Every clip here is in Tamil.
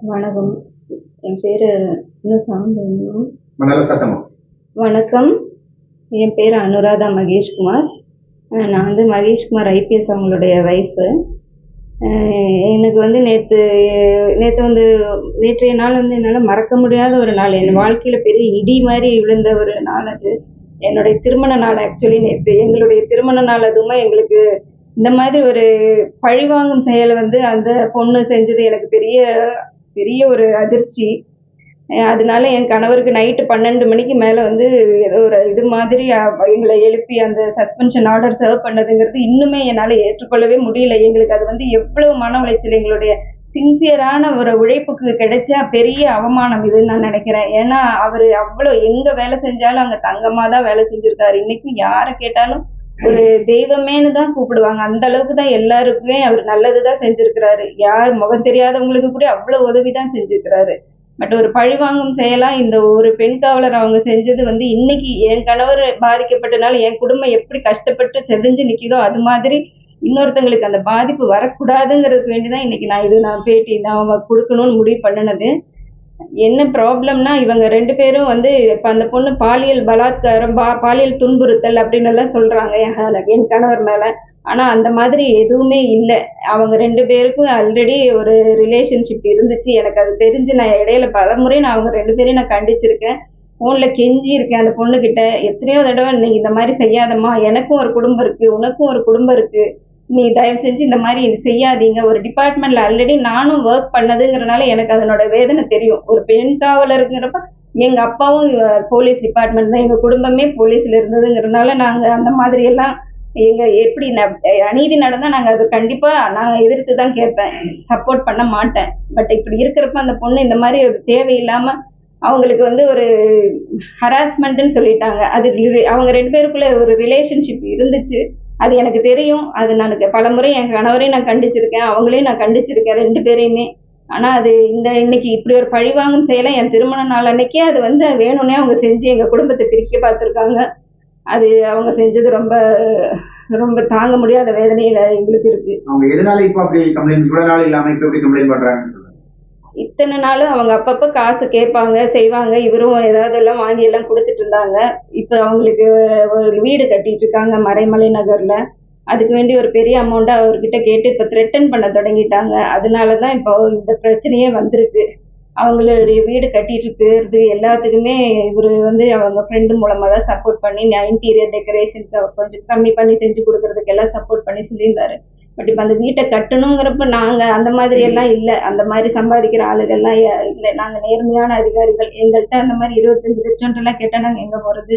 வணக்கம். என் பேர் வணக்கம். என் பேர் அனுராதா மகேஷ்குமார். நான் வந்து மகேஷ்குமார் ஐபிஎஸ் அவங்களுடைய ஒய்ஃபு எனக்கு வந்து நேற்று நேற்று வந்து நேற்றைய நாள் வந்து என்னால் மறக்க முடியாத ஒரு நாள். என் வாழ்க்கையில் பெரிய இடி மாதிரி விழுந்த ஒரு நாள் அது. என்னுடைய திருமண நாள் ஆக்சுவலி நேற்று எங்களுடைய திருமண நாள் அதுவுமே எங்களுக்கு இந்த மாதிரி ஒரு பழிவாங்கும் செயலை வந்து அந்த பொண்ணு செஞ்சது எனக்கு பெரிய பெரிய ஒரு அதிர்ச்சி. அதனால என் கணவருக்கு நைட்டு பன்னெண்டு மணிக்கு மேலே வந்து ஏதோ ஒரு இது மாதிரி எங்களை எழுப்பி அந்த சஸ்பென்ஷன் ஆர்டர் சர்வ் பண்ணதுங்கிறது இன்னுமே என்னால் ஏற்றுக்கொள்ளவே முடியல. எங்களுக்கு அது வந்து எவ்வளவு மன உளைச்சல். எங்களுடைய சின்சியரான ஒரு உழைப்புக்கு கிடைச்ச பெரிய அவமானம் இதுன்னு நான் நினைக்கிறேன். ஏன்னா அவர் அவ்வளோ எங்கே வேலை செஞ்சாலும் அங்கே தங்கமாக தான் வேலை செஞ்சுருக்காரு. இன்னைக்கும் யாரை கேட்டாலும் ஒரு தெய்வமேன்னு தான் கூப்பிடுவாங்க. அந்த அளவுக்கு தான் எல்லாருக்குமே அவர் நல்லது தான் செஞ்சிருக்கிறாரு. யார் முகம் தெரியாதவங்களுக்கு கூட அவ்வளோ உதவி தான் செஞ்சிருக்கிறாரு. பட் ஒரு பழிவாங்கும் செயலா இந்த ஒரு பெண் காவலர் அவங்க செஞ்சது வந்து இன்னைக்கு என் கணவர் பாதிக்கப்பட்டனால என் குடும்பம் எப்படி கஷ்டப்பட்டு செதஞ்சு நிக்குதோ அது மாதிரி இன்னொருத்தங்களுக்கு அந்த பாதிப்பு வரக்கூடாதுங்கிறதுக்கு வேண்டி தான் இன்னைக்கு நான் இது நான் பேட்டி நான் அவங்க கொடுக்கணும்னு முடிவு பண்ணினது. என்ன ப்ராப்ளம்னா இவங்க ரெண்டு பேரும் வந்து இப்போ அந்த பொண்ணு பாலியல் பலாத்காரம் பா பாலியல் துன்புறுத்தல் அப்படின்னு எல்லாம் சொல்கிறாங்க என் என் கணவர் மேலே. ஆனால் அந்த மாதிரி எதுவுமே இல்லை. அவங்க ரெண்டு பேருக்கும் ஆல்ரெடி ஒரு ரிலேஷன்ஷிப் இருந்துச்சு. எனக்கு அது தெரிஞ்சு நான் இடையில பல முறை நான் அவங்க ரெண்டு பேரையும் நான் கண்டிச்சிருக்கேன். ஃபோனில் கெஞ்சி இருக்கேன் அந்த பொண்ணுக்கிட்ட எத்தனையோ தடவை நீ இந்த மாதிரி செய்யாதம்மா. எனக்கும் ஒரு குடும்பம் இருக்குது உனக்கும் ஒரு குடும்பம் இருக்குது நீ தயவு செஞ்சு இந்த மாதிரி செய்யாதீங்க. ஒரு டிபார்ட்மெண்ட்ல ஆல்ரெடி நானும் ஒர்க் பண்ணதுங்கிறனால எனக்கு அதனோட வேதனை தெரியும். ஒரு பெண் காவலருங்கிறப்ப எங்க அப்பாவும் போலீஸ் டிபார்ட்மெண்ட் தான். எங்க குடும்பமே போலீஸ்ல இருந்ததுங்கிறனால நாங்க அந்த மாதிரி எல்லாம் எங்க எப்படி ந- அநீதி நடந்தா நாங்க அது கண்டிப்பா நான் எதிர்த்து தான் கேட்பேன். சப்போர்ட் பண்ண மாட்டேன். பட் இப்படி இருக்கிறப்ப அந்த பொண்ணு இந்த மாதிரி ஒரு தேவையில்லாம அவங்களுக்கு வந்து ஒரு ஹராஸ்மெண்ட்னு சொல்லிட்டாங்க. அது அவங்க ரெண்டு பேருக்குள்ள ஒரு ரிலேஷன்ஷிப் இருந்துச்சு. அது எனக்கு தெரியும். அது நான் பல முறை என் கணவரையும் நான் கண்டிச்சிருக்கேன். அவங்களையும் நான் கண்டிச்சிருக்கேன் ரெண்டு பேரையுமே. ஆனால் அது இந்த இன்னைக்கு இப்படி ஒரு பழிவாங்கும் செயலை என் திருமண நாள் அன்னைக்கே அது வந்து வேணும்னே அவங்க செஞ்சு எங்கள் குடும்பத்தை பிரிக்க பார்த்துருக்காங்க. அது அவங்க செஞ்சது ரொம்ப ரொம்ப தாங்க முடியாத வேதனையில எங்களுக்கு இருக்கு. அவங்க எதனால இப்ப அப்படி கம்ப்ளைண்ட் இவ்வளவு நாள் இல்லாம இப்ப எப்படி கம்ப்ளைண்ட் பண்றாங்க? இத்தனை நாளும் அவங்க அப்பப்போ காசு கேட்பாங்க செய்வாங்க. இவரும் ஏதாவது எல்லாம் வாங்கி எல்லாம் கொடுத்துட்டு இருந்தாங்க. இப்போ அவங்களுக்கு ஒரு வீடு கட்டிட்டு இருக்காங்க மறைமலை நகர்ல. அதுக்கு வேண்டி ஒரு பெரிய அமௌண்ட்டை அவர்கிட்ட கேட்டு இப்போ த்ரெட்டன் பண்ண தொடங்கிட்டாங்க. அதனால தான் இப்போ இந்த பிரச்சனையே வந்திருக்கு. அவங்களுடைய வீடு கட்டிட்டு இருக்கிறது எல்லாத்துக்குமே இவர் வந்து அவங்க ஃப்ரெண்டு மூலமாக தான் சப்போர்ட் பண்ணி இன்டீரியர் டெக்கரேஷன் கொஞ்சம் கம்மி பண்ணி செஞ்சு கொடுக்கறதுக்கு எல்லாம் சப்போர்ட் பண்ணி சொல்லியிருந்தாரு. பட் இப்போ அந்த வீட்டை கட்டணுங்கிறப்ப நாங்கள் அந்த மாதிரி எல்லாம் இல்லை. அந்த மாதிரி சம்பாதிக்கிற ஆளுகள்லாம் இல்லை. நாங்கள் நேர்மையான அதிகாரிகள். எங்கள்கிட்ட அந்த மாதிரி இருபத்தஞ்சு லட்சம்ன்றலாம் கேட்டால் நாங்கள் எங்கே போகிறது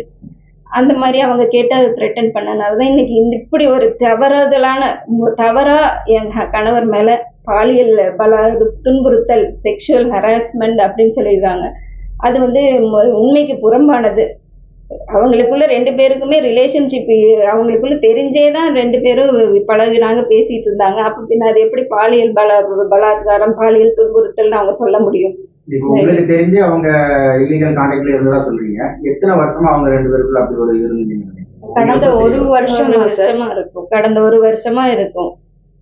அந்த மாதிரி அவங்க கேட்டு அதை த்ரெட்டன் பண்ணனால தான் இன்னைக்கு இப்படி ஒரு தவறுதலான மு- தவறா என் கணவர் மேலே பாலியல் பல துன்புறுத்தல் செக்ஷுவல் ஹராஸ்மெண்ட் அப்படின்னு சொல்லியிருக்காங்க அது வந்து உண்மைக்கு புறம்பானது. அவங்களுக்குள்ள ரெண்டு பேருக்குமே ரிலேஷன்ஷிப் அவங்களுக்குள்ள தெரிஞ்சே தான் ரெண்டு பேரும் பழகினாங்க பேசிட்டு இருந்தாங்க. அப்ப பின்ன அது எப்படி பாலியல் பல பலாத்காரம் பாலியல் துன்புறுத்தல்னு அவங்க சொல்ல முடியும்? உங்களுக்கு தெரிஞ்சு அவங்க இல்லீகல் கான்டாக்ட்ல இருந்ததா சொல்றீங்க. எத்தனை வருஷமா அவங்க ரெண்டு பேருக்குள்ள அப்படி ஒரு இருந்தீங்க கடந்த ஒரு வருஷம் வருஷமா இருக்கும். கடந்த ஒரு வருஷமா இருக்கும்.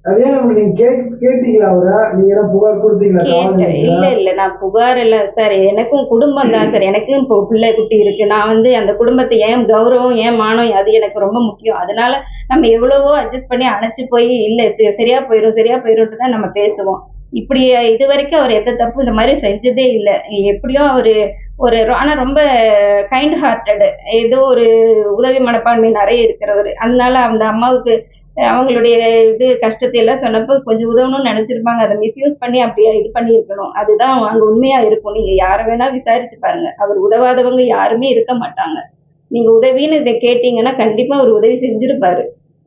அதே நம்ம நீங்க கேட் கேட்டீங்களா அவரை? நீங்க என்ன புகார் கொடுத்தீங்களா? கேட்டேன். காவல்துறையில? இல்ல இல்ல. நான் புகார் இல்ல. சார் எனக்கும் குடும்பம் தான் சார். எனக்கும் இப்போ பிள்ளை குட்டி இருக்கு. நான் வந்து அந்த குடும்பத்தை ஏன் கௌரவம் ஏன் மானம் அது எனக்கு ரொம்ப முக்கியம். அதனால நம்ம எவ்வளவோ அட்ஜஸ்ட் பண்ணி அணைச்சு போய் இல்ல சரியா போயிடும் சரியா போயிடும் தான் நம்ம பேசுவோம். இப்படி இது வரைக்கும் அவர் எந்த தப்பு இந்த மாதிரி செஞ்சதே இல்லை. எப்படியோ அவரு ஒரு ஆனா ரொம்ப கைண்ட் ஹார்ட்டடு ஏதோ ஒரு உதவி மனப்பான்மை நிறைய இருக்கிறவர். அதனால அந்த அம்மாவுக்கு அவங்களுடைய இது கஷ்டத்தை எல்லாம் சொன்னப்போ கொஞ்சம் உதவணும்னு நினைச்சிருப்பாங்க. அதை மிஸ்யூஸ் பண்ணி அப்படியே இது பண்ணியிருக்கணும். அதுதான் அங்க உண்மையா இருக்கும். நீங்க யாரை வேணா விசாரிச்சு பாருங்க. அவர் உதவாதவங்க யாருமே இருக்க மாட்டாங்க. நீங்க உதவின்னு இதை கேட்டீங்கன்னா கண்டிப்பா அவர் உதவி செஞ்சிருப்பாரு.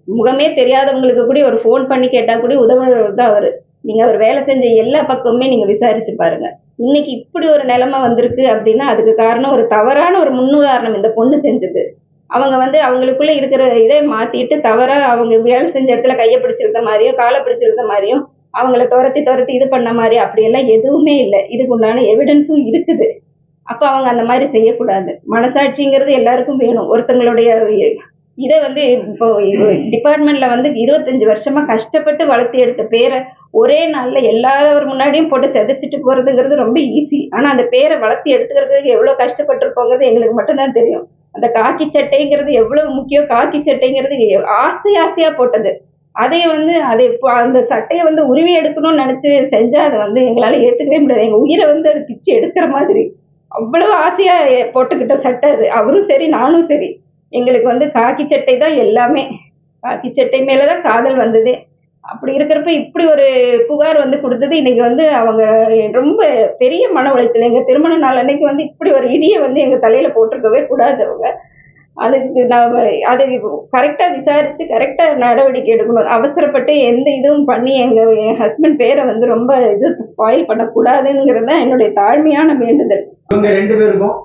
முகமே தெரியாதவங்களுக்கு கூட ஒரு ஃபோன் பண்ணி கேட்டா கூட உதவுறவர் தான் அவரு. நீங்க அவர் வேலை செஞ்ச எல்லா பக்கமுமே நீங்க விசாரிச்சு பாருங்க. இன்னைக்கு இப்படி ஒரு நிலைமை வந்திருக்கு அப்படின்னா அதுக்கு காரணம் ஒரு தவறான ஒரு முன்னுதாரணம் இந்த பொண்ணு செஞ்சது. அவங்க வந்து அவங்களுக்குள்ள இருக்கிற இதை மாத்திட்டு தவறா அவங்க வேலை செஞ்ச இடத்துல கையை பிடிச்சிருந்த மாதிரியும் காலை பிடிச்சிருந்த மாதிரியும் அவங்கள துரத்தி துரத்தி இது பண்ண மாதிரி அப்படியெல்லாம் எதுவுமே இல்லை. இதுக்கு உண்டான எவிடன்ஸும் இருக்குது. அப்போ அவங்க அந்த மாதிரி செய்யக்கூடாது. மனசாட்சிங்கிறது எல்லாருக்கும் வேணும். ஒருத்தங்களுடைய இதை வந்து இப்போ டிபார்ட்மெண்ட்ல வந்து இருபத்தஞ்சு வருஷமா கஷ்டப்பட்டு வளர்த்து எடுத்த பேரை ஒரே நாள்ல எல்லாரும் முன்னாடியும் போட்டு செதைச்சிட்டு போறதுங்கிறது ரொம்ப ஈஸி ஆனா அந்த பேரை வளர்த்து எடுத்துக்கிறதுக்கு எவ்வளவு கஷ்டப்பட்டிருப்போங்கிறது எங்களுக்கு மட்டும்தான் தெரியும். அந்த காக்கி சட்டைங்கிறது எவ்வளவு முக்கியம் காக்கி சட்டைங்கிறது எ- ஆசை ஆசையா போட்டது. அதை வந்து அதை இப்போ அந்த சட்டையை வந்து உருவி எடுக்கணும்னு நினைச்சு செஞ்சா அதை வந்து எங்களால ஏத்துக்கவே முடியாது. எங்க உயிரை வந்து அது பிச்சு எடுக்கிற மாதிரி. அவ்வளவு ஆசையா போட்டுக்கிட்ட சட்டை அது. அவரும் சரி நானும் சரி. எங்களுக்கு வந்து காக்கி சட்டை தான் எல்லாமே. காக்கி சட்டை மேலதான் காதல் வந்ததே. அப்படி இருக்கிறப்ப இப்படி ஒரு புகார் வந்து கொடுத்தது இன்னைக்கு வந்து அவங்க ரொம்ப பெரிய மன உளைச்சல். எங்க திருமண நாள் அன்னைக்கு வந்து இப்படி ஒரு இடியை வந்து எங்க தலையில போட்டிருக்கவே கூடாது அவங்க. அதுக்கு நான் அதை கரெக்டாக விசாரித்து கரெக்டாக நடவடிக்கை எடுக்கணும். அவசரப்பட்டு எந்த இதுவும் பண்ணி எங்கள் என் ஹஸ்பண்ட் பேரை வந்து ரொம்ப இது ஸ்பாயில் பண்ணக்கூடாதுங்கிறது தான் என்னுடைய தாழ்மையான வேண்டுதல். இவங்க ரெண்டு பேருக்கும்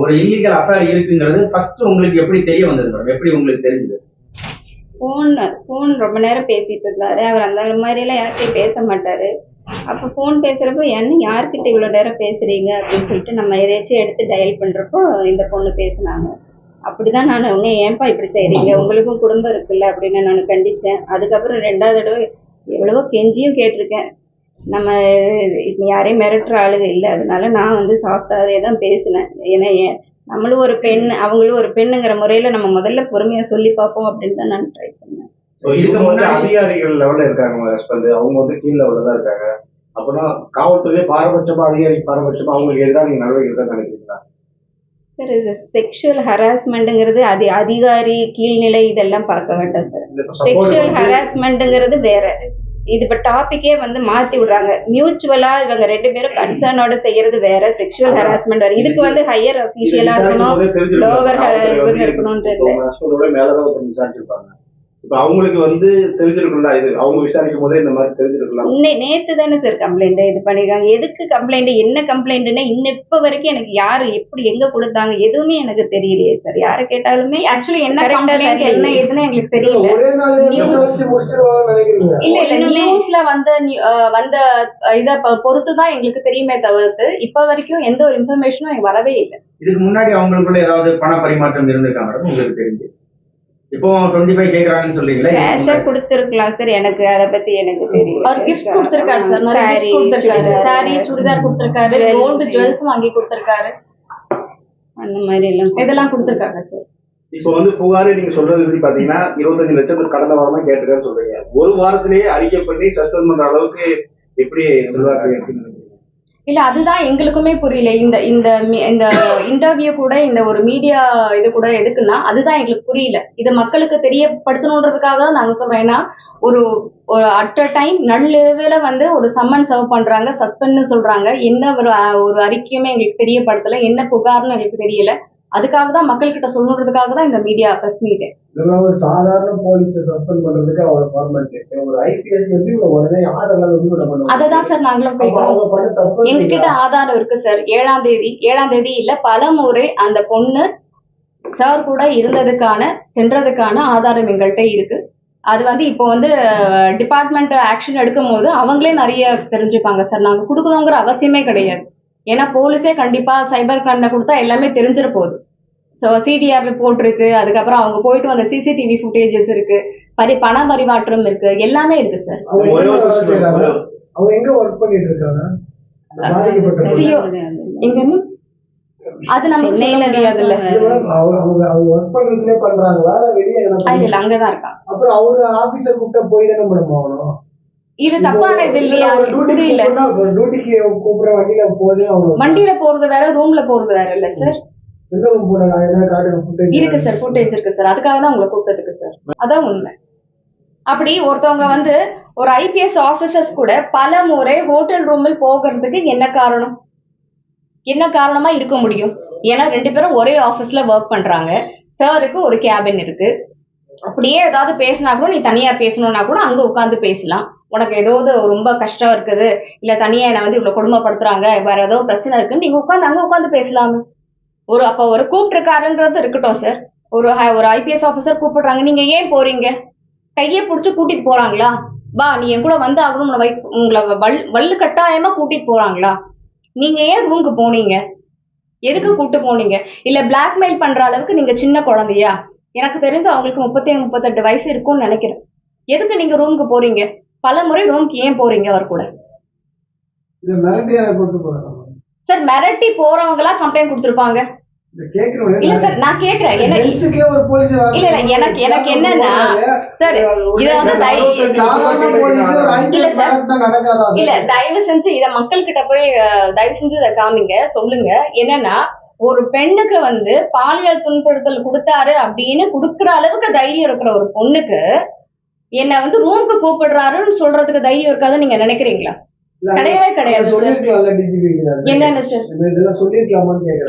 ஒரு இல்லீகல் அஃபேர் இருக்குங்கிறது ஃபர்ஸ்ட் உங்களுக்கு எப்படி தெரிய வந்தது மேடம் எப்படி உங்களுக்கு தெரிஞ்சது? ஃபோன் ஃபோன் ரொம்ப நேரம் பேசிட்டு இருந்தாரு. அவர் அந்த மாதிரிலாம் யார்கிட்டயும் பேச மாட்டாரு அப்போ ஃபோன் பேசுகிறப்போ என்ன யார்கிட்ட இவ்வளோ நேரம் பேசுறீங்க? அப்படின்னு சொல்லிட்டு நம்ம எதையாச்சும் எடுத்து டயல் பண்றப்போ இந்த பொண்ணு பேசினாங்க. அப்படிதான் நான் உடனே ஏன்பா இப்படி செய்கிறீங்க உங்களுக்கும் குடும்பம் இருக்குல்ல? அப்படின்னு நான் கண்டிச்சேன். அதுக்கப்புறம் ரெண்டாவது தடவை எவ்வளவோ கெஞ்சியும் கேட்டிருக்கேன். நம்ம யாரையும் மிரட்டுற ஆளுங்க இல்லை. அதனால நான் வந்து சாஃப்டாகவே தான் பேசினேன். ஏன்னா ஏன் நம்மளும் ஒரு பெண் அவங்களும் ஒரு பெண்ணுங்கிற முறையில நம்ம முதல்ல பொறுமையா சொல்லி பார்ப்போம் அப்படின்னு தான் நான் ட்ரை பண்ணேன். So, இதுக்கு வந்து முன்னாடி- அதிகாரிகள் லெவல்ல இருக்காங்க உங்க ஹஸ்பண்ட் அவங்க வந்து கீழ் லெவல்ல தான் இருக்காங்க. அப்படின்னா காவல்துறை பாரபட்சமா அதிகாரி பாரபட்சமா அவங்களுக்கு எதிராக நீங்க நடவடிக்கை எடுக்க நினைக்கிறீங்களா? சார் இது செக்ஷுவல் ஹராஸ்மெண்ட்டுங்கிறது அதி அதிகாரி கீழ்நிலை இதெல்லாம் பார்க்க வேண்டாம் சார் செக்ஷுவல் ஹராஸ்மெண்ட்டுங்கிறது வேற. இது இப்போ டாபிக்கே வந்து மாத்தி விடுறாங்க. மியூச்சுவலா இவங்க ரெண்டு பேரும் கன்சர்னோட செய்யறது வேற செக்ஷுவல். ஹராஸ்மெண்ட் வேற. இதுக்கு வந்து ஹையர் இதை அஃபீஷியலா விசாரிக்கும் இருக்கணும் இவங்க வந்து இருக்கணும்ன்றது இப்போ அவங்களுக்கு வந்து தெரிஞ்சிருக்கும்ல இது அவங்க விசாரிக்கும் போதே இந்த மாதிரி தெரிஞ்சிருக்கலாம் இன்னை நேத்து தானே சார் கம்ப்ளைண்ட் இது பண்ணிருக்காங்க. எதுக்கு கம்ப்ளைண்ட் என்ன கம்ப்ளைண்ட்னு இன்னும் இப்ப வரைக்கும் எனக்கு யாரு எப்படி எங்க கொடுத்தாங்க எதுவுமே எனக்கு தெரியலையே சார் யாரை கேட்டாலுமே ஆக்சுவலி என்ன கம்ப்ளைண்ட். என்ன ஏதுன்னு எங்களுக்கு தெரியல. இல்ல இல்ல நியூஸ்ல வந்த வந்த இத பொறுத்து தான் எங்களுக்கு தெரியுமே தவிர்த்து இப்ப வரைக்கும் எந்த ஒரு இன்ஃபர்மேஷனும் வரவே இல்லை. இதுக்கு முன்னாடி அவங்களுக்குள்ள ஏதாவது பண பரிமாற்றம் இருந்திருக்கா மேடம் உங்களுக்கு தெரிஞ்சு. இப்போ டுவெண்ட்டி ஃபைவ் கேட்கறாங்கன்னு சொல்றீங்களா? கேஷா கொடுத்துருக்கலாம் சார் எனக்கு அதை பத்தி எனக்கு தெரியல அவர் கிஃப்ட்ஸ் கொடுத்திருக்காரு சார் நிறைய கிஃப்ட்ஸ் கொடுத்திருக்காரு. சாரி சுடிதார் கொடுத்திருக்காரு. கோல்டு ஜுவல்ஸ் வாங்கி கொடுத்திருக்காரு. அந்த மாதிரி எல்லாம் இதெல்லாம் கொடுத்திருக்காங்க சார் இப்போ வந்து புகாரு நீங்க சொல்றது பத்தி பாத்தீங்கன்னா இருபத்தஞ்சு லட்சம் கடந்த வாரமா கேட்டிருக்கேன்னு சொல்றீங்க. ஒரு வாரத்திலேயே அறிக்கை பண்ணி சஸ்பெண்ட் பண்ற அளவுக்கு எப்படி நினைக்கிறீங்க இல்ல அதுதான் எங்களுக்குமே புரியல. இந்த இந்த இந்த இன்டர்வியூ கூட இந்த ஒரு மீடியா இது கூட எதுக்குன்னா அதுதான் எங்களுக்கு புரியல. இதை மக்களுக்கு தெரியப்படுத்தணுன்றதுக்காக தான் நாங்க சொல்றோம். ஏன்னா ஒரு ஒரு அட் அ டைம் நள்ளிரவுல வந்து ஒரு சம்மன் சர்வ் பண்றாங்க சஸ்பெண்ட்னு சொல்றாங்க. என்ன ஒரு ஒரு அறிக்கையுமே எங்களுக்கு தெரியப்படுத்தல என்ன புகார்னு எங்களுக்கு தெரியல. அதுக்காக தான் மக்கள்கிட்ட சொல்லணுன்றதுக்காக தான் இந்த மீடியா பிரஸ் மீட் இதெல்லாம் ஒரு சாதாரண போலீஸை சஸ்பெண்ட் பண்றதுக்கு அவ்வளவு ஃபார்மாலிட்டி ஒரு ஐபிஎஸ் எப்படி உடனே யாரெல்லாம் எப்படி விட பண்ணுவாங்க அதை தான் சார் நாங்களும் அப்ப போய் அவங்க பண்ண தப்பு எங்க கிட்ட ஆதாரம் இருக்கு சார். ஏழாம் தேதி ஏழாம் தேதி இல்ல பல முறை அந்த பொண்ணு சார் கூட இருந்ததுக்கான சென்றதுக்கான ஆதாரம் எங்கள்கிட்ட இருக்கு. அது வந்து இப்போ வந்து டிபார்ட்மெண்ட் ஆக்ஷன் எடுக்கும் போது அவங்களே நிறைய தெரிஞ்சுப்பாங்க சார். நாங்க கொடுக்கணுங்கிற அவசியமே கிடையாது. ஏன்னா போலீஸே கண்டிப்பா சைபர் கிரைம்ல கொடுத்தா எல்லாமே தெரிஞ்சிட போகுது. ஸோ சிடிஆர் ரிப்போர்ட் இருக்கு அதுக்கப்புறம் அவங்க போயிட்டு வந்த சிசிடிவி ஃபுட்டேஜஸ் இருக்கு பரி பண பரிமாற்றம் இருக்கு எல்லாமே இருக்கு சார் அவங்க எங்க ஒர்க் பண்ணிட்டு இருக்காங்க. எங்கன்னு அது நமக்கு சொல்ல சென்னையில தான் இல்ல. அவங்க அவங்க ஒர்க் பண்றதுலயே பண்றாங்களா? வெளியே அங்கதான் இருக்கான் அப்புறம் அவரு ஆபீஸ கூப்பிட்டா போய் தானே மேடம் ஆகணும்? இது தப்பான இது இல்லையா? புரியல. வண்டியில போறது வேற ரூம்ல போறது வேற இல்ல சார் இருக்கு சார் ஃபுட்டேஜ் இருக்கு சார் அதுக்காக தான் உங்களை கூப்பிட்டதுக்கு சார் அதான் உண்மை. அப்படி ஒருத்தவங்க வந்து ஒரு ஐபிஎஸ் ஆபீசர்ஸ் கூட பல முறை ஹோட்டல் ரூமில் போகிறதுக்கு என்ன காரணம்? என்ன காரணமா இருக்க முடியும்? ஏன்னா ரெண்டு பேரும் ஒரே ஆபீஸ்ல ஒர்க் பண்றாங்க. சாருக்கு ஒரு கேபின் இருக்கு. அப்படியே ஏதாவது பேசினா கூட நீ தனியா பேசணும்னா கூட அங்க உட்காந்து பேசலாம். உனக்கு ஏதாவது ரொம்ப கஷ்டம் இருக்குது. இல்ல தனியா என்னை வந்து இவ்வளவு கொடுமைப்படுத்துறாங்க. வேற ஏதோ பிரச்சனை இருக்குன்னு நீங்க உட்காந்து அங்க உட்காந்து பேசலாமே. ஒரு அப்ப ஒரு கூப்பிட்டுருக்காருன்றது இருக்கட்டும் சார் ஒரு ஒரு ஐபிஎஸ் ஆஃபீஸர் கூப்பிடுறாங்க. நீங்க ஏன் போறீங்க? கையை பிடிச்சி கூட்டிட்டு போறாங்களா? வா நீ என் கூட வந்து ஆகணும் உங்களை உங்களை வல் வள்ளு கட்டாயமா கூட்டிட்டு போறாங்களா? நீங்க ஏன் ரூமுக்கு போனீங்க? எதுக்கு கூட்டு போனீங்க? இல்ல பிளாக்மெயில் பண்ற அளவுக்கு நீங்க சின்ன குழந்தையா? எனக்கு தெரிஞ்சு அவங்களுக்கு முப்பத்தேழு முப்பத்தெட்டு வயசு இருக்கும்னு நினைக்கிறேன். எதுக்கு நீங்க ரூமுக்கு போறீங்க? பல முறை ரூமுக்கு ஏன் போறீங்க அவர் கூட? சார் மிரட்டி போறவங்களா கம்ப்ளைண்ட் கொடுத்துருப்பாங்க? இல்ல சார் நான் கேக்குறேன் என்ன ஜென்ஸுக்கே ஒரு போலீஸ் இல்ல, இல்ல, எனக்கு- எனக்கு என்னன்னா, சார், இத வந்து இல்ல சார். இல்ல தயவு செஞ்சு இத மக்கள் கிட்ட போய் தயவு செஞ்சு இதை காமிங்க சொல்லுங்க. என்னன்னா ஒரு பெண்ணுக்கு வந்து பாலியல் துன்புறுத்தல் கொடுத்தாரு அப்படின்னு குடுக்குற அளவுக்கு தைரியம் இருக்கிற ஒரு பொண்ணுக்கு என்ன வந்து ரூமுக்கு கூப்பிடுறாருன்னு சொல்றதுக்கு தைரியம் இருக்காதுன்னு நீங்க நினைக்கிறீங்களா? இல்ல, கிடையவே கிடையாது என்னன்னு சார்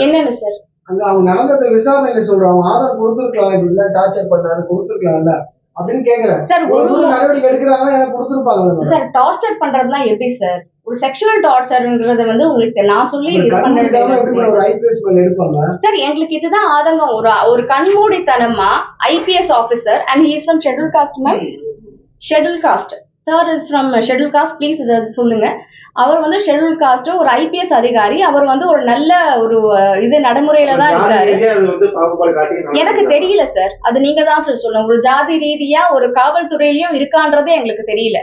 என்னன்னு சார் அங்க அவங்க நடந்தத விசாரணையில சொல்றாங்க ஆதார் கொடுத்துருக்கலாம் இப்படி எல்லாம் டார்ச்சர் பண்ணாரு கொடுத்துருக்கலாம்ல அப்படின்னு கேக்குறேன். சார் ஒரு நடவடிக்கை எடுக்கிறாங்கன்னா எனக்கு கொடுத்துருப்பாங்க சார் டார்ச்சர் பண்றதுலாம் எப்படி சார் ஒரு செக்ஷுவல் டார்ச்சர்ன்றது வந்து உங்களுக்கு நான் சொல்லி சார் எங்களுக்கு இதுதான் ஆதங்கம். ஒரு ஒரு கண்மூடித்தனமா IPS officer and he's from scheduled caste ma'am scheduled caste sir is from scheduled caste please இதை சொல்லுங்க. அவர் வந்து ஷெட்யூல் காஸ்ட் ஒரு ஐபிஎஸ் அதிகாரி. அவர் வந்து ஒரு நல்ல ஒரு இது நடைமுறையில தான் காட்டி எனக்கு தெரியல சார் அது நீங்க தான் சார் சொல்லணும். ஒரு ஜாதி ரீதியா ஒரு காவல்துறையிலயும் இருக்கான்றதே எங்களுக்கு தெரியல.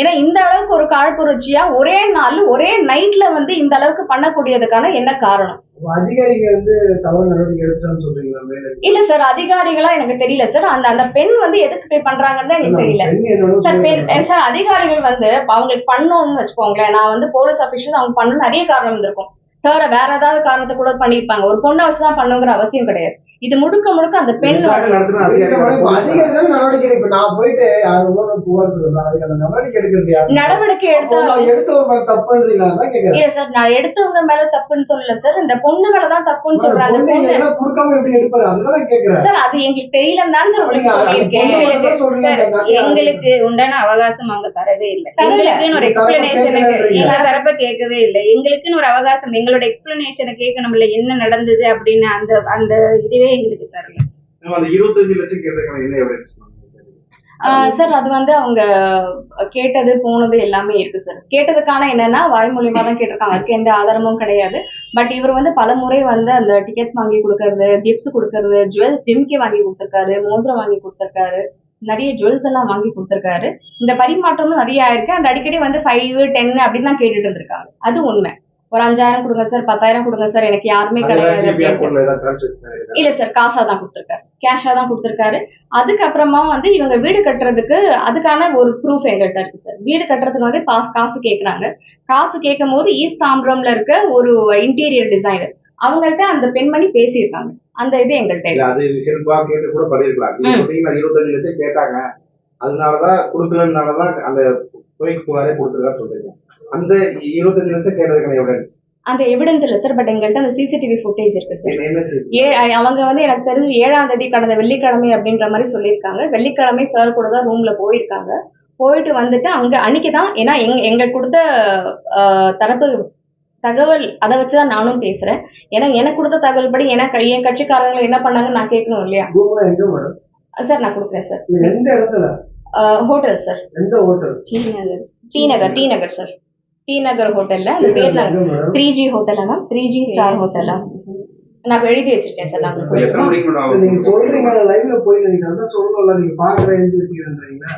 ஏன்னா இந்த அளவுக்கு ஒரு காழ்ப்புணர்ச்சியா ஒரே நாள் ஒரே நைட்ல வந்து இந்த அளவுக்கு பண்ணக்கூடியதுக்கான என்ன காரணம்? அதிகாரிங்க வந்து தவறு நடவடிக்கை எடுத்தான்னு சொல்றீங்களா மேல இல்ல சார் அதிகாரிகளா எனக்கு தெரியல சார். அந்த அந்த பெண் வந்து எதுக்கு இப்படி பண்றாங்கன்னு எனக்கு தெரியல. சார் பெண் சார் அதிகாரிகள் வந்து அவங்களுக்கு பண்ணணும்னு வச்சுக்கோங்களேன். நான் வந்து போலீஸ் அபிஷியல் அவங்க பண்ணணும் நிறைய காரணம் இருந்திருக்கும். சார் வேற ஏதாவது காரணத்தை கூட பண்ணிருப்பாங்க ஒரு பொண்ணை வச்சுதான் பண்ணுங்கிற அவசியம் கிடையாது. இது முழுக்க முழுக்க அந்த பெண் நடவடிக்கை எடுக்க- நான் போயிட்டு நடவடிக்கை எடுத்த இல்ல சார் நான் எடுத்தவங்க மேல தப்புன்னு சொல்லல சார். இந்த பொண்ணு மேலதான் தப்புன்னு கேக்குறேன். சார் அது எங்களுக்கு தெரியலன்னு தான் சார் உங்களுக்கு சொல்றீங்க எங்களுக்கு உண்டான அவகாசம் அவங்க தரவே இல்லை. எங்களுக்குன்னு ஒரு எக்ஸ்பிளனேஷனுக்கு. எங்க தரப்ப கேட்கவே இல்லை. எங்களுக்குன்னு ஒரு அவகாசம் எங்களோட எக்ஸ்பிளனேஷனை கேட்கணும்ல என்ன நடந்தது அப்படின்னு அந்த அந்த இதுவே எங்களுக்கு தரல சார் அது வந்து அவங்க கேட்டது போனது எல்லாமே இருக்கு சார். கேட்டதுக்கான என்னன்னா வாய்மொழியமா தான் கேட்டிருக்காங்க. அதுக்கு எந்த ஆதாரமும் கிடையாது. பட் இவர் வந்து பல முறை வந்து அந்த டிக்கெட்ஸ் வாங்கி கொடுக்கறது கிஃப்ட்ஸ் கொடுக்கறது ஜுவல்ஸ் ஜிம்கே வாங்கி கொடுத்துருக்காரு மோதிரம் வாங்கி கொடுத்துருக்காரு நிறைய ஜுவல்ஸ் எல்லாம் வாங்கி கொடுத்துருக்காரு. இந்த பரிமாற்றமும் நிறைய ஆயிருக்கு. அந்த அடிக்கடி வந்து ஃபைவ் டென் அப்படின்னு தான் கேட்டுட்டு இருந்திருக்காங்க. அது உண்மை. ஒரு அஞ்சாயிரம் கொடுங்க சார் பத்தாயிரம் கொடுங்க சார் எனக்கு யாருமே கிடையாது இல்ல சார் காசா தான் கொடுத்துருக்காரு. கேஷா தான் கொடுத்துருக்காரு. அதுக்கப்புறமா வந்து இவங்க வீடு கட்டுறதுக்கு அதுக்கான ஒரு ப்ரூஃப் எங்கள்கிட்ட இருக்கு சார். வீடு கட்டுறதுக்கு வந்து காசு காசு கேக்குறாங்க. காசு கேட்கும் போது ஈஸ்ட் தாம்பரம்ல இருக்க ஒரு இன்டீரியர் டிசைனர் அவங்கள்ட்ட அந்த பெண்மணி பேசியிருக்காங்க. அந்த இது எங்கள்கிட்ட இல்ல இருக்கு. அது ஹெல்ப்பா கேட்டு கூட பண்ணிருக்கலாம் நீங்க ம். சொல்றீங்க இருபத்தஞ்சு லட்சம் கேட்டாங்க. அதனாலதான் கொடுக்கலனாலதான் அந்த துறைக்கு புகாரே கொடுத்துருக்கான்னு சொல்றீங்க. அந்த இருபத்தஞ்சு லட்சம் கேட்டதுக்கான எவிடன்ஸ் அந்த எவிடன்ஸ் இல்ல சார் பட் எங்கள்கிட்ட அந்த சிசிடிவி ஃபுட்டேஜ் இருக்கு சார் அவங்க வந்து எனக்கு தெரிஞ்சு ஏழாம் தேதி கடந்த வெள்ளிக்கிழமை அப்படின்ற மாதிரி சொல்லியிருக்காங்க. வெள்ளிக்கிழமை சார் கூட தான் ரூம்ல போயிருக்காங்க. போயிட்டு வந்துட்டு அங்க அன்னைக்கு தான் ஏன்னா எங்க எங்களுக்கு கொடுத்த தரப்பு தகவல் அதை வச்சுதான் நானும் பேசுறேன். ஏன்னா எனக்கு கொடுத்த தகவல் படி எனக்கு என் கட்சிக்காரங்களை என்ன பண்ணாங்கன்னு நான் கேட்கணும் இல்லையா? எங்க சார் நான் கொடுக்குறேன் சார் ஹோட்டல் சார் எந்த ஹோட்டல் டி நகர் டி நகர் சார் டி நகர் ஹோட்டல்ல அந்த பேர் த்ரீ ஜி ஹோட்டலா மேம்? த்ரீ ஜி ஸ்டார் ஹோட்டலா? நான் எழுதி வச்சிருக்கேன் சார் நான் இப்ப உங்களுக்கு எத்தனை மணிக்கு மேடம் நீங்க சொல்றீங்க லைவ்ல போய் நீங்க அதான் சொல்லணும்ல நீங்க பாக்குற எழுந்திருக்கீங்கன்றீங்களா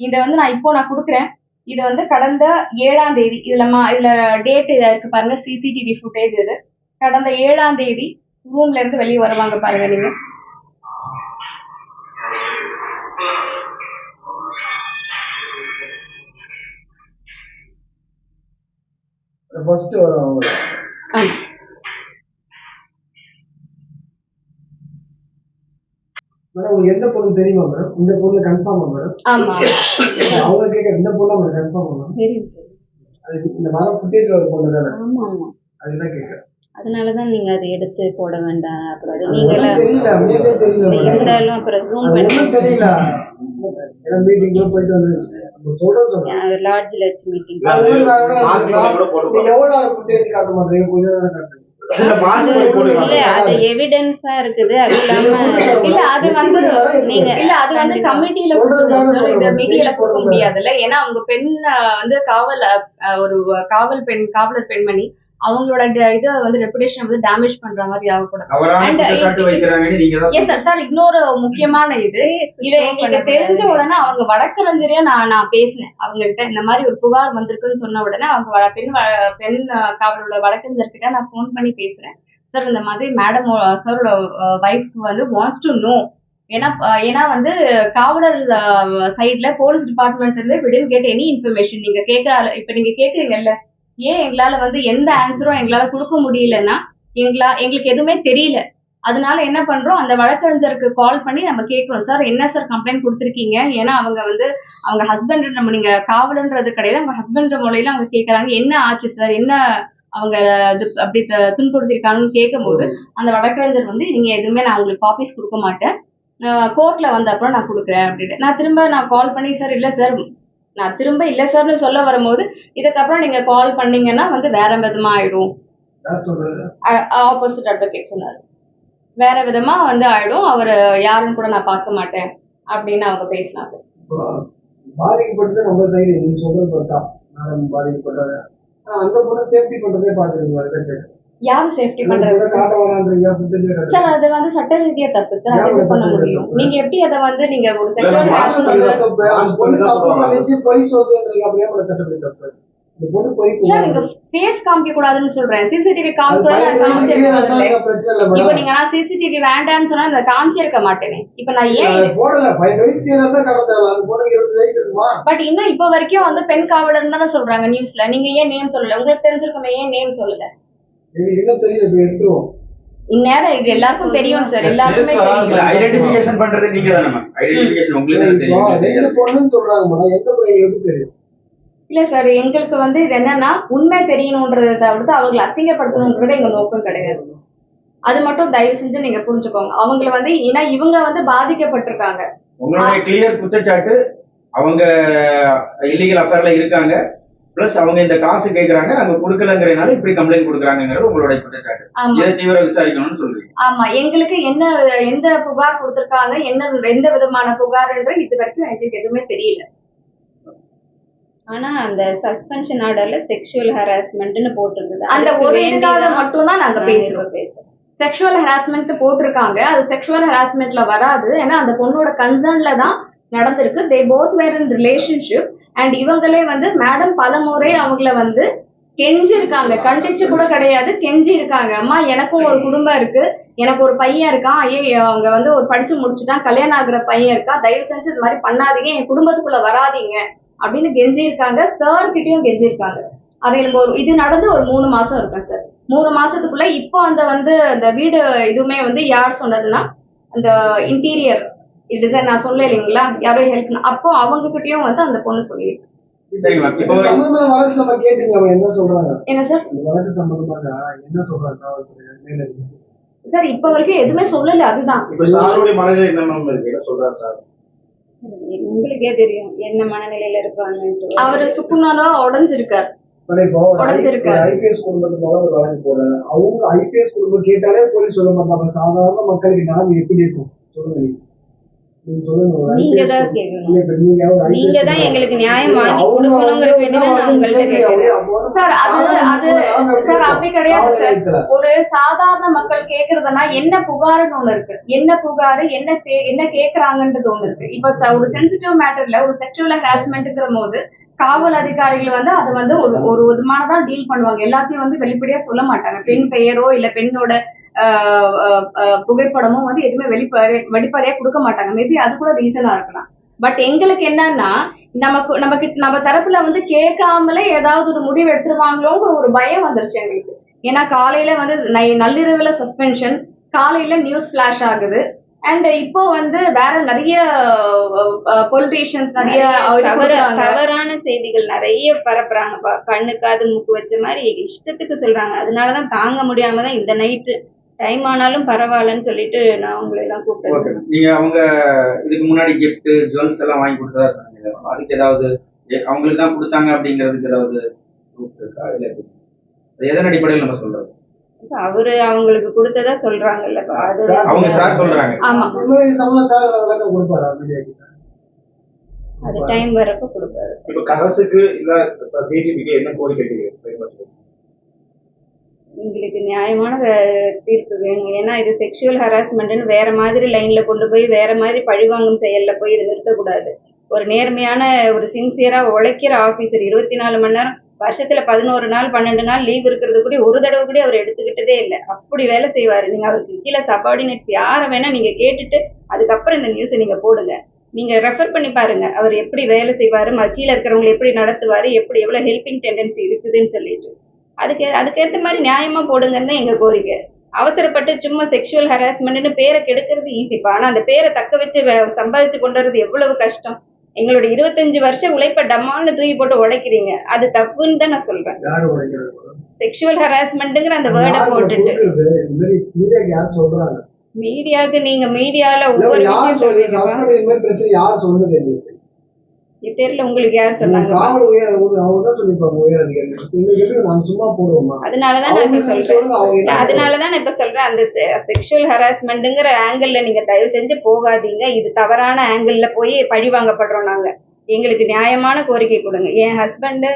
இதை வந்து நான் இப்போ நான் கொடுக்குறேன். இது வந்து கடந்த ஏழாம் தேதி இதுல மா இதுல டேட் இதா இருக்கு பாருங்க சிசிடிவி ஃபுட்டேஜ் இது. கடந்த ஏழாம் தேதி ரூம்ல இருந்து வெளியே வருவாங்க பாருங்க நீங்க. ஃபர்ஸ்ட் அவங்க ஆமா மேடம் எந்த பொண்ணு தெரியுமா மேடம் இந்த பொண்ணு கன்ஃபார்மா மேடம் ஆமா. அவங்க கேட்க இந்த பொண்ணு மேடம் கன்ஃபார்மா மேடம் தெரியும். அது இந்த வர ஃபுட்டேஜ்ல ஒரு பொண்ணு தானே? ஆமா ஆமா. அதுதான் கேட்கறேன். அதனாலதான் நீங்க அதை எடுத்து போட வேண்டாம். அப்புறம் அது நீங்களா? இருந்தாலும் அப்புறம் ஜூம் பண்ணி லாட்ஜ்ல வச்சு மீட்டிங் அது எவிடன்ஸா இருக்குது. அது இல்லாம இல்ல அது வந்து நீங்க இல்ல அது வந்து. கமிட்டியில. இந்த. மீடியால போடுங்க. முடியாதுல்ல. ஏன்னா அவங்க பெண் வந்து காவல் ஒரு காவல் பெண் காவலர் பெண்மணி. அவங்களோட இதை வந்து ரெப்புடேஷன் வந்து டேமேஜ் பண்ற மாதிரி ஆகக்கூடாது. எஸ் சார் சார் இன்னொரு முக்கியமான இது. இதை எங்களுக்கு தெரிஞ்ச உடனே அவங்க வழக்கறிஞரையா நான் நான் பேசினேன். அவங்க கிட்ட இந்த மாதிரி ஒரு புகார் வந்திருக்குன்னு சொன்ன உடனே அவங்க பெண் வ- பெண் அஹ், காவலரோட வழக்கறிஞர்கிட்ட நான் ஃபோன் பண்ணி பேசுறேன். சார் இந்த மாதிரி மேடம் சாரோட ஒய்ஃப் வந்து வாண்ட்ஸ் டு நோ ஏன்னா ஏன்னா வந்து காவலர் சைட்ல போலீஸ் டிபார்ட்மெண்ட் இருந்து விடன் கேட் எனி இன்ஃபர்மேஷன் நீங்க கேட்கற இப்ப நீங்க கேக்குறீங்கல்ல ஏன் எங்களால வந்து எந்த ஆன்சரும் எங்களால கொடுக்க முடியலன்னா எங்களா எங்களுக்கு எதுவுமே தெரியல. அதனால என்ன பண்றோம்? அந்த வழக்கறிஞருக்கு கால் பண்ணி நம்ம கேட்கிறோம். சார் என்ன சார் கம்ப்ளைண்ட் கொடுத்துருக்கீங்க? ஏன்னா அவங்க வந்து அவங்க ஹஸ்பண்ட் நம்ம நீங்க காவலன்றது கிடையாது. அவங்க ஹஸ்பண்ட் முறையில அவங்க கேட்கறாங்க என்ன ஆச்சு சார்? என்ன அவங்க இது அப்படி துன்புறுத்திருக்காங்கன்னு துன்புறுத்திருக்காங்கன்னு கேட்கும்போது அந்த வழக்கறிஞர் வந்து நீங்க எதுவுமே நான் உங்களுக்கு காப்பீஸ் கொடுக்க மாட்டேன். கோர்ட்ல வந்த அப்புறம் நான் கொடுக்குறேன் அப்படின்ட்டு. நான் திரும்ப நான் கால் பண்ணி சார் இல்ல சார் நான் திரும்ப இல்ல சார்னு சொல்ல வரும்போது இதுக்கப்புறம் நீங்க கால் பண்ணீங்கன்னா வந்து வேற விதமா ஆயிடும். ஆப்போசிட் அட்வொகேட் சொன்னாரு. வேற விதமா வந்து ஆயிடும். அவர் யாருன்னு கூட நான் பார்க்க மாட்டேன் அப்படின்னு அவங்க பேசினாங்க. பாதிக்கப்பட்டது நம்ம சைடு நீங்க சொல்றது பார்த்தா மேடம் பாதிக்கப்பட்டது ஆனா அந்த பொண்ணை சேஃப்டி பண்றதே கேட்டேன். யாரு சேஃப்டி பண்றது? சார் அது வந்து சட்ட ரீதியா தப்பு. சார் அது என்ன பண்ண முடியும்? நீங்க எப்படி அதை வந்து நீங்க ஒரு செக்ஷுவல் சார் நீங்க ஃபேஸ் காமிக்க கூடாதுன்னு சொல்றேன் சிசிடிவி காமிக்க அது காமிச்சிருக்கேன் பயங்கர பிரச்சனை இல்லை இப்போ நீங்க நான் சிசிடிவி வேண்டாம்னு சொன்னா நான் காமிச்சிருக்க மாட்டேனே. இப்போ நான் ஏன் பட் இன்னும் இப்போ வரைக்கும் வந்து பெண் காவலர் தானே சொல்றாங்க நியூஸ்ல நீங்க ஏன் நேம் சொல்லல? உங்களுக்கு தெரிஞ்சிருக்குமே ஏன் நேம் சொல்லல? இந்நேரம் இது எல்லாருக்கும் தெரியும் சார் எல்லாருக்குமே பண்றது நீங்க தானே மேம். உங்களுக்கு தெரியும். சொல்றாங்க மேடம். எந்த தெரியும்? இல்ல சார் எங்களுக்கு வந்து இது என்னன்னா உண்மை தெரியணுன்றதை தவிர்த்து அவங்களை அசிங்கப்படுத்தணுன்றது எங்க நோக்கம் கிடையாது. அது மட்டும் தயவு செஞ்சு நீங்க புரிஞ்சுக்கோங்க. அவங்கள வந்து ஏன்னா இவங்க வந்து பாதிக்கப்பட்டிருக்காங்க. உங்களுடைய கிளியர் குற்றச்சாட்டு அவங்க இல்லீகல் அஃபேர்ல இருக்காங்க. பிளஸ் அவங்க இந்த காசு கேக்குறாங்க நாங்க கொடுக்கலங்கிறதுனால இப்படி கம்ப்ளைண்ட் கொடுக்குறாங்கிறது உங்களுடைய குற்றச்சாட்டு ஆமா. இதை தீவிர விசாரிக்கணும்னு சொல்றீங்க. ஆமா. எங்களுக்கு என்ன எந்த புகார் கொடுத்திருக்காங்க என்ன எந்த விதமான புகார்ன்ற இது வரைக்கும் எங்களுக்கு எதுவுமே தெரியல. ஆனா அந்த சஸ்பென்ஷன் ஆர்டர்ல செக்ஷுவல் ஹராஸ்மெண்ட்னு போட்டிருந்தது. அந்த ஒரு வேண்டிதான் மட்டும் தான் நாங்க பேசுறோம். பேசுறோம். செக்ஷுவல் ஹராஸ்மெண்ட் போட்டிருக்காங்க. அது செக்ஷுவல் ஹராஸ்மெண்ட்ல வராது. ஏன்னா அந்த பொண்ணோட கன்சர்ன்ல தான் நடந்திருக்கு. They both were in relationship and இவங்களே வந்து மேடம் பல முறை அவங்கள வந்து கெஞ்சி இருக்காங்க கண்டிச்சு கூட கிடையாது கெஞ்சி இருக்காங்க அம்மா எனக்கும் ஒரு குடும்பம் இருக்கு. எனக்கு ஒரு பையன் இருக்கான். ஐயே அவங்க வந்து ஒரு படிச்சு முடிச்சுட்டான். கல்யாணம் ஆகுற பையன் இருக்கா? தயவு செஞ்சு இது மாதிரி பண்ணாதீங்க. என் குடும்பத்துக்குள்ள வராதீங்க. அப்படின்னு கெஞ்சி இருக்காங்க சார் கிட்டயும் கெஞ்சி இருக்காங்க அது எனக்கு ஒரு இது நடந்து ஒரு மூணு மாசம் இருக்கும் சார் மூணு மாசத்துக்குள்ள இப்போ அந்த வந்து அந்த வீடு இதுவுமே வந்து யார் சொன்னதுன்னா அந்த இன்டீரியர் டிசைன் நான் சொல்ல இல்லைங்களா யாரோ ஹெல்ப் அப்போ அவங்க கிட்டயும் வந்து அந்த பொண்ணு சொல்லியிருக்கு. என்ன சார். சார் இப்போ வரைக்கும் எதுவுமே சொல்லல அதுதான். உங்களுக்கே தெரியும் என்ன மனநிலையில இருப்பாங்கன்ட்டு அவரு சுக்குனாரா உடஞ்சிருக்காரு. அவங்க ஐபிஎஸ் குடும்பம் கேட்டாலே போலீஸ் சொல்ல மாட்டாங்க. சாதாரண மக்களுக்கு நிலைமை எப்படி இருக்கும்? சொல்லுங்க நீங்க தான். கேட்கணும் நீங்க. எங்களுக்கு நியாயம் வாங்கி கொடுக்கணுங்கிற சார் அது அது அப்படி? கிடையாது சார். ஒரு சாதாரண மக்கள் கேக்குறதுனா என்ன புகாருன்னு ஒண்ணு இருக்கு என்ன புகாரு என்ன என்ன கேக்குறாங்கன்றது ஒண்ணு இருக்கு இப்ப ஒரு சென்சிட்டிவ் மேட்டர்ல ஒரு செக்ஷுவல் ஹராஸ்மெண்ட்ங்கிற போது காவல் அதிகாரிகள் வந்து அதை வந்து ஒரு ஒரு விதமானதான் டீல் பண்ணுவாங்க எல்லாத்தையும் வந்து வெளிப்படையா சொல்ல மாட்டாங்க பெண் பெயரோ இல்ல பெண்ணோட புகைப்படமோ வந்து எதுவுமே வெளிப்படை வெளிப்படையா கொடுக்க மாட்டாங்க மேபி அது கூட ரீசனா இருக்கலாம். பட் எங்களுக்கு என்னன்னா நமக்கு நமக்கு நம்ம தரப்புல வந்து கேட்காமலே ஏதாவது ஒரு முடிவு எடுத்துருவாங்களோங்கிற ஒரு பயம் வந்துருச்சு எங்களுக்கு. ஏன்னா காலையில வந்து நள்ளிரவுல சஸ்பென்ஷன் காலையில நியூஸ் ஃபிளாஷ் ஆகுது. அண்ட் இப்போ வந்து வேற நிறைய பொலிட்டீஷியன்ஸ் நிறைய. தவறான செய்திகள் நிறைய பரப்புறாங்கப்பா கண்ணு காது மூக்கு வச்ச மாதிரி இஷ்டத்துக்கு சொல்றாங்க. அதனாலதான் தாங்க முடியாம தான் இந்த நைட்டு டைம் ஆனாலும் பரவாயில்லன்னு சொல்லிட்டு நான் உங்களை எல்லாம் கூப்பிட்டேன். நீங்க அவங்க இதுக்கு முன்னாடி gift ஜுவல்ஸ் எல்லாம் வாங்கி கொடுத்ததா சொன்னீங்க. அதுக்கு ஏதாவது அவங்களுக்கு தான் கொடுத்தாங்க அப்படிங்கிறதுக்கு ஏதாவது இருக்கா? இல்ல எதன் அடிப்படையில் நம்ம சொல்றோம் அவரு அவங்களுக்கு கொடுத்ததா சொல்றாங்கல்லப்பா அது அவங்க சார் சொல்றாங்க. ஆமா. அது டைம் வரப்ப கொடுப்பாரு. இப்ப கரசுக்கு இல்ல டிடிபிக்கு என்ன கோரிக்கை கேட்குறீங்க எங்களுக்கு நியாயமான தீர்ப்பு வேணும். ஏன்னா இது செக்ஷுவல் ஹராஸ்மெண்ட்னு வேற மாதிரி லைன்ல கொண்டு போய் வேற மாதிரி பழிவாங்கும் செயல்ல போய் இது நிறுத்தக்கூடாது. ஒரு நேர்மையான ஒரு சின்சியரா உழைக்கிற ஆபீசர் இருபத்தி நாலு மணி நேரம் வருஷத்துல பதினோரு நாள் பன்னெண்டு நாள் லீவ் இருக்கிறது கூட ஒரு தடவை கூட அவர் எடுத்துக்கிட்டதே இல்லை. அப்படி வேலை செய்வாரு. நீங்க அவருக்கு கீழே சபார்டினேட்ஸ் யாரை வேணா நீங்க கேட்டுட்டு அதுக்கப்புறம் இந்த நியூஸை நீங்க போடுங்க. நீங்க ரெஃபர் பண்ணி பாருங்க. அவர் எப்படி வேலை செய்வாரு கீழே இருக்கிறவங்களை எப்படி நடத்துவாரு எப்படி எவ்வளவு ஹெல்பிங் டெண்டன்சி இருக்குதுன்னு சொல்லிட்டு. அதுக்கு அதுக்கேற்ற மாதிரி நியாயமா போடுங்கன்னு தான் எங்க கோரிக்கை. அவசரப்பட்டு சும்மா செக்ஷுவல் ஹராஸ்மெண்ட்னு பேரை கெடுக்கிறது ஈஸிப்பா ஆனா அந்த பேரை தக்க வச்சு சம்பாதிச்சு கொண்டு வர்றது எவ்வளவு கஷ்டம். எங்களுடைய இருபத்தஞ்சு வருஷம் உழைப்ப டம்மான்னு தூக்கி போட்டு உடைக்கிறீங்க. அது தப்புன்னு தான் நான் சொல்றேன். செக்ஷுவல் ஹராஸ்மெண்ட்டுங்கிற அந்த வேர்டை போட்டுட்டு. மீடியாவுக்கு நீங்க மீடியால ஒவ்வொரு விஷயம் சொல்றீங்க. தெரியல உங்களுக்கு யார் சொன்னாங்க? அதனாலதான் நான் இப்ப சொல்றேன். அதனாலதான் நான் இப்ப சொல்றேன் அந்த செக்ஷுவல் ஹராஸ்மெண்ட்ங்கிற ஆங்கிள் நீங்க தயவு செஞ்சு போகாதீங்க. இது தவறான ஆங்கிள் போய் பழி வாங்கப்படுறோம் நாங்க. எங்களுக்கு நியாயமான கோரிக்கை கொடுங்க. என் ஹஸ்பண்டு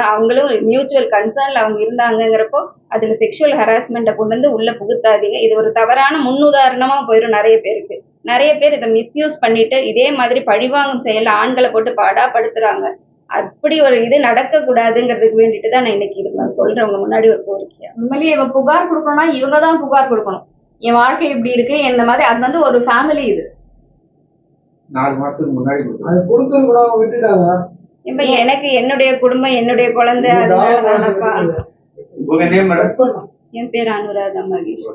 அவங்களும் மியூச்சுவல் கன்சர்ன்ல அவங்க இருந்தாங்கங்கிறப்போ அதுல செக்ஷுவல் ஹராஸ்மெண்ட்டை கொண்டு வந்து உள்ள புகுத்தாதீங்க. இது ஒரு தவறான முன்னுதாரணமா போயிடும் நிறைய பேருக்கு. நிறைய பேர் இதை மிஸ்யூஸ் பண்ணிட்டு இதே மாதிரி பழிவாங்கும் செயல்ல ஆண்களை போட்டு பாடாப்படுத்துறாங்க. அப்படி ஒரு இது நடக்க கூடாதுங்கிறதுக்கு வேண்டிட்டு தான் நான் இன்னைக்கு சொல்றேன். உங்க முன்னாடி ஒரு கோரிக்கையா? உண்மையிலேயே இவ புகார் கொடுக்கணும்னா இவங்க தான் புகார் கொடுக்கணும். என் வாழ்க்கை இப்படி இருக்கு இந்த மாதிரி அது வந்து ஒரு ஃபேமிலி இது. நாலு மாசத்துக்கு முன்னாடி அது கொடுத்தது கூட அவங்க விட்டுட்டாங்க. இப்ப எனக்கு என்னுடைய குடும்பம் என்னுடைய குழந்தை அதனால என் பேர் அனுராதா மகேஷ்